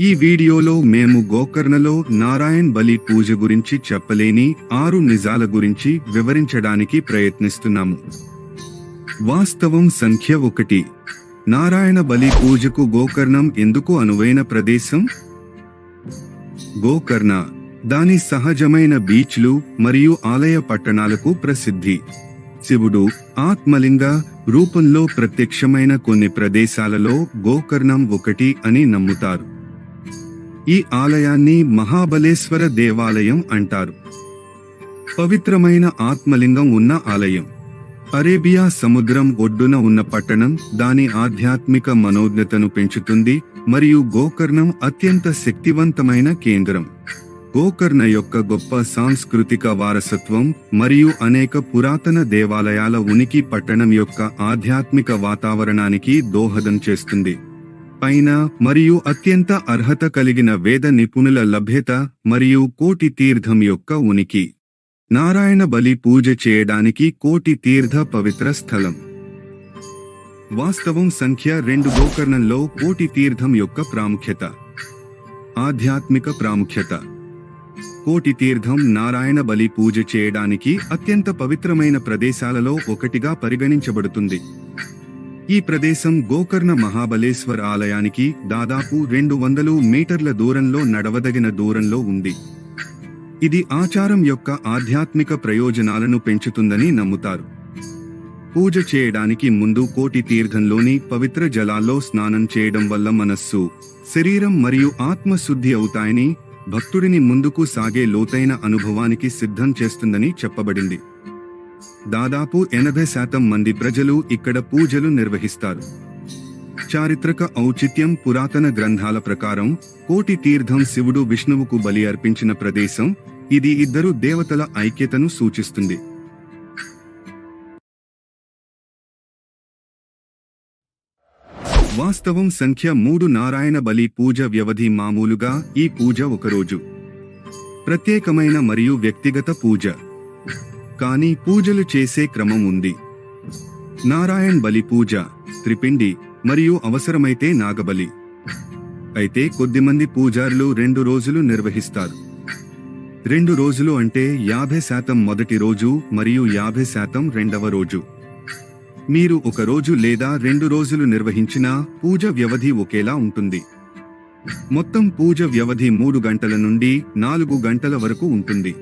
ఈ వీడియోలో మేము గోకర్ణలో నారాయణ్ బలి పూజ గురించి చెప్పలేని ఆరు నిజాల గురించి వివరించడానికి ప్రయత్నిస్తున్నాము. వాస్తవం సంఖ్య ఒకటి. నారాయణ బలి పూజకు గోకర్ణం ఎందుకు అనువైన ప్రదేశం? గోకర్ణ దాని సహజమైన బీచ్లు మరియు ఆలయ పట్టణాలకు ప్రసిద్ధి. శివుడు ఆత్మలింగ రూపంలో ప్రత్యక్షమైన కొన్ని ప్రదేశాలలో గోకర్ణం ఒకటి అని నమ్ముతారు. ఈ ఆలయాన్ని మహాబలేశ్వర దేవాలయం అంటారు. పవిత్రమైన ఆత్మలింగం ఉన్న ఆలయం. అరేబియా సముద్రం ఒడ్డున ఉన్న పట్టణం దాని ఆధ్యాత్మిక మనోజ్ఞతను పెంచుతుంది మరియు గోకర్ణం అత్యంత శక్తివంతమైన కేంద్రం. గోకర్ణ యొక్క గొప్ప సాంస్కృతిక వారసత్వం మరియు అనేక పురాతన దేవాలయాల ఉనికి పట్టణం యొక్క ఆధ్యాత్మిక వాతావరణానికి దోహదం చేస్తుంది. పైన మరియు అత్యంత అర్హత కలిగిన వేద నిపుణుల లభ్యత మరియు కోటి తీర్థం యొక్క ఉనికి. నారాయణ బలి పూజ చేయడానికి కోటి తీర్థ పవిత్ర స్థలం. వాస్తవం సంఖ్య రెండు గోకర్ణంలో కోటి తీర్థం యొక్క ప్రాముఖ్యత. ఆధ్యాత్మిక ప్రాముఖ్యత. కోటి తీర్థం నారాయణ బలి పూజ చేయడానికి అత్యంత పవిత్రమైన ప్రదేశాలలో ఒకటిగా పరిగణించబడుతుంది. ఈ ప్రదేశం గోకర్ణ మహాబలేశ్వర్ ఆలయానికి దాదాపు రెండు వందలు మీటర్ల దూరంలో నడవదగిన దూరంలో ఉంది. ఇది ఆచారం యొక్క ఆధ్యాత్మిక ప్రయోజనాలను పెంచుతుందని నమ్ముతారు. పూజ చేయడానికి ముందు కోటి తీర్థంలోని పవిత్ర జలాల్లో స్నానం చేయడం వల్ల మనస్సు శరీరం మరియు ఆత్మ శుద్ధి అవుతాయని భక్తుడిని ముందుకు సాగే లోతైన అనుభవానికి సిద్ధం చేస్తుందని చెప్పబడింది. దాదాపు ఎనభై శాతం మంది ప్రజలు ఇక్కడ పూజలు నిర్వహిస్తారు. చారిత్రక ఔచిత్యం పురాతన గ్రంథాల ప్రకారం కోటి తీర్థం శివుడు విష్ణువుకు బలి అర్పించిన ప్రదేశం ఇది ఇద్దరు దేవతల ఐక్యతను సూచిస్తుంది. వాస్తవం సంఖ్య మూడు నారాయణ బలి పూజ వ్యవధి మామూలుగా ఈ పూజ ఒకరోజు. ప్రత్యేకమైన మరియు వ్యక్తిగత పూజ. కానీ పూజలు చేసే క్రమం ఉంది. నారాయణ్ బలి పూజ త్రిపిండి మరియు అవసరమైతే నాగబలి. అయితే కొద్దిమంది పూజారులు రెండు రోజులు నిర్వహిస్తారు. రెండు రోజులు అంటే యాభై శాతం మొదటి రోజు మరియు యాభై శాతం రెండవ రోజు. మీరు ఒక రోజు లేదా రెండు రోజులు నిర్వహించినా పూజ వ్యవధి ఒకేలా ఉంటుంది. మొత్తం పూజ వ్యవధి మూడు గంటల నుండి నాలుగు గంటల వరకు ఉంటుంది.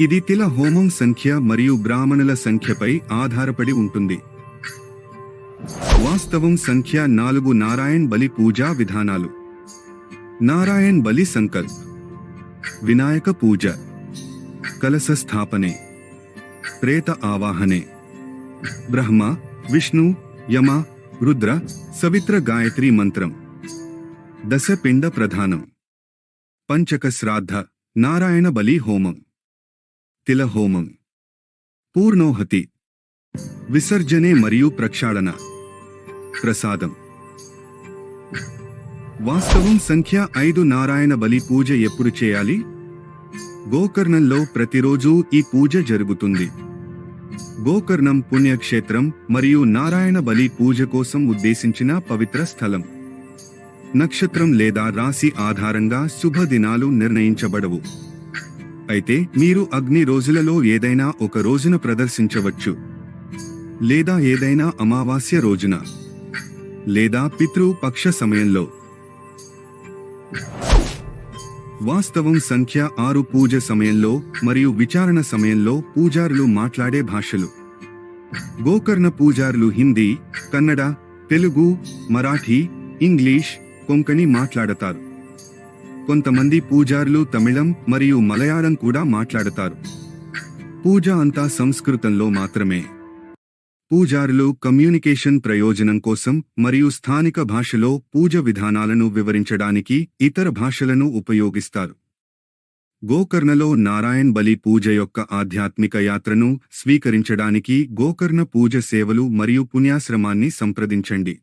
ఇది తిల హోమం సంఖ్య మరియు బ్రాహ్మణుల సంఖ్యపై ఆధారపడి ఉంటుంది. వాస్తవం సంఖ్య నాలుగు నారాయణ్ బలి పూజా విధానాలు. నారాయణ్ బలి సంకల్ప్ వినాయక పూజ. కలశ స్థాపనే. ప్రేత ఆవాహనే. బ్రహ్మ విష్ణు యమ రుద్ర సవిత్ర గాయత్రి మంత్రం. దశ పిండ ప్రధానం. పంచక శ్రాద్ధ. నారాయణ బలి హోమం. తిలహోమం. పూర్ణోహతి. విసర్జనే మరియు ప్రక్షాళన. ప్రసాదం. వాస్తవం సంఖ్య ఐదు నారాయణ బలి పూజ ఎప్పుడు చేయాలి? గోకర్ణంలో ప్రతిరోజు ఈ పూజ జరుగుతుంది. గోకర్ణం పుణ్యక్షేత్రం మరియు నారాయణ బలి పూజ కోసం ఉద్దేశించిన పవిత్ర స్థలం. నక్షత్రం లేదా రాశి ఆధారంగా శుభ దినాలు నిర్ణయించబడవు. అయితే మీరు అగ్ని రోజులలో ఏదైనా ఒక రోజున ప్రదర్శించవచ్చు. లేదా ఏదైనా అమావాస్య రోజున. లేదా పితృ పక్ష సమయంలో. వాస్తవం సంఖ్య ఆరు పూజ సమయంలో మరియు విచారణ సమయంలో పూజారులు మాట్లాడే భాషలు. గోకర్ణ పూజారులు హిందీ కన్నడ తెలుగు మరాఠీ ఇంగ్లీష్ కొంకణి మాట్లాడతారు. కొంతమంది పూజారులు తమిళం మరియు మలయాళం కూడా మాట్లాడతారు. పూజ అంతా సంస్కృతంలో మాత్రమే. పూజారులు కమ్యూనికేషన్ ప్రయోజనం కోసం మరియు స్థానిక భాషలో పూజ విధానాలను వివరించడానికి ఇతర భాషలను ఉపయోగిస్తారు. గోకర్ణలో నారాయణ్ బలి పూజ యొక్క ఆధ్యాత్మిక యాత్రను స్వీకరించడానికి గోకర్ణ పూజ సేవలు మరియు పుణ్యాశ్రమాన్ని సంప్రదించండి.